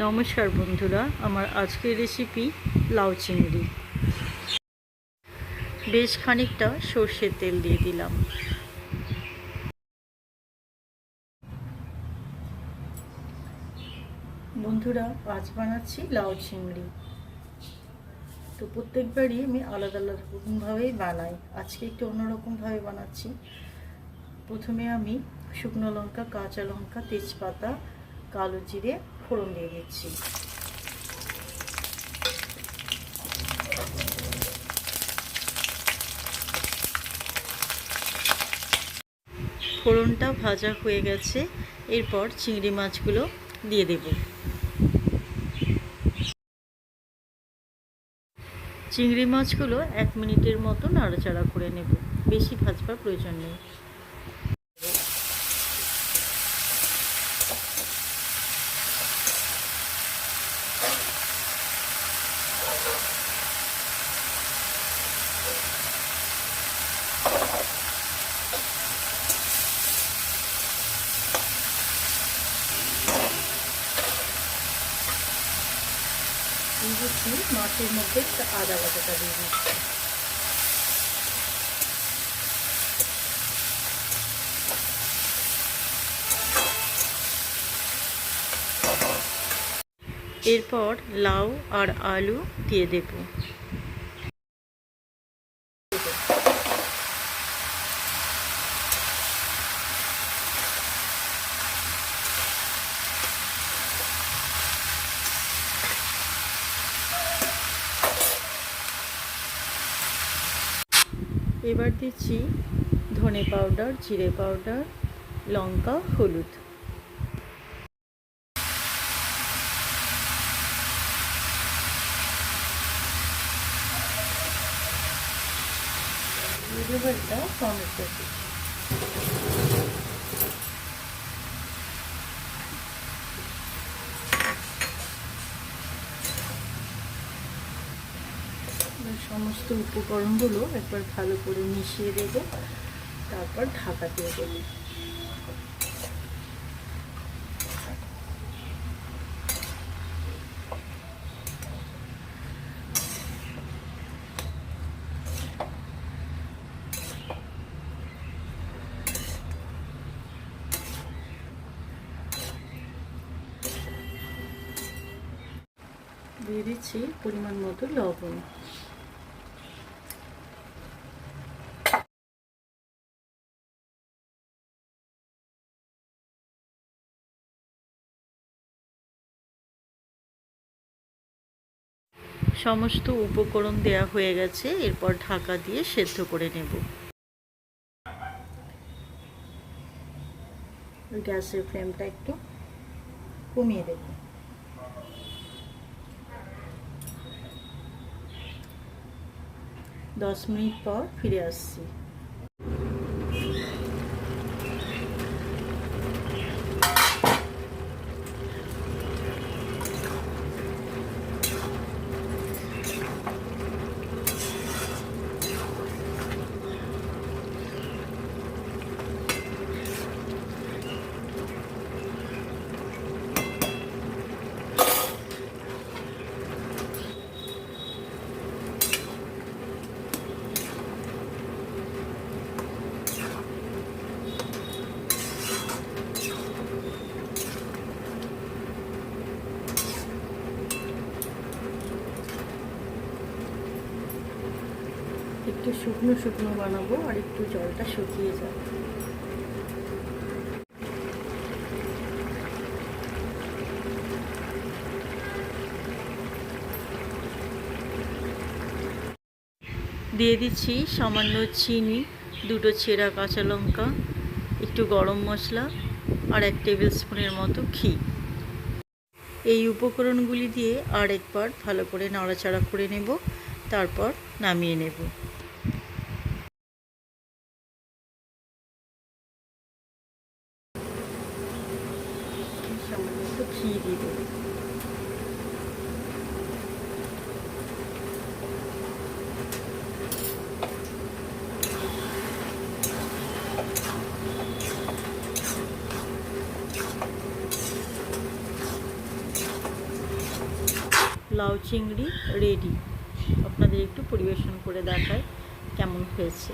নমস্কার বন্ধুরা, আমার আজকের রেসিপি লাউ চিংড়ি। বেশ খানিকটা সর্ষের তেল দিয়ে দিলাম। বন্ধুরা, আজ বানাচ্ছি লাউ চিংড়ি। তো প্রত্যেকবারই আমি আলাদা আলাদা রকমভাবেই বানাই। আজকে একটু অন্যরকমভাবে বানাচ্ছি। প্রথমে আমি শুকনো লঙ্কা, কাঁচা লঙ্কা, তেজপাতা, কালো জিরে ফোড়ন দিয়ে দিচ্ছি। ফোড়নটা ভাজা হয়ে গেছে, এরপর চিংড়ি মাছগুলো দিয়ে দেব। চিংড়ি মাছগুলো এক মিনিটের মতো নাড়াচাড়া করে নেব, বেশি ভাজবার প্রয়োজন নেই। দিচ্ছি মাছের মধ্যে আদা বাটাটা দিয়ে দিচ্ছি। এরপর লাউ আর আলু দিয়ে দেব। এবার দিচ্ছি ধনে পাউডার জিরে পাউডার লঙ্কা হলুদ। টমেটো সমস্ত উপকরণগুলো একবার ভালো করে মিশিয়ে দেবো। তারপর ঢাকা দিয়ে দেবো। দিয়ে দিচ্ছি পরিমাণ মতো লবণ। সমস্ত উপকরণ দেয়া হয়ে গেছে, এরপর ঢাকা দিয়ে সেদ্ধ করে নেব। গ্যাসের ফ্লেমটা একটু কমিয়ে দেব। দশ মিনিট পর ফিরে আসছি। একটু শুকনো শুকনো বানাবো আর একটু জলটা শুকিয়ে যাবে। দিয়ে দিচ্ছি সামান্য চিনি, দুটো ছেঁড়া কাঁচা লঙ্কা, একটু গরম মশলা আর এক টেবিল স্পুনের মতো ঘি। এই উপকরণগুলি দিয়ে আর একবার ভালো করে নাড়াচাড়া করে নেব, তারপর নামিয়ে নেব সামান্য একটু ঘি দিয়ে দেবো লাউ চিংড়ি রেডি। আপনাদের একটু পরিবেশন করে দেখায় কেমন হয়েছে।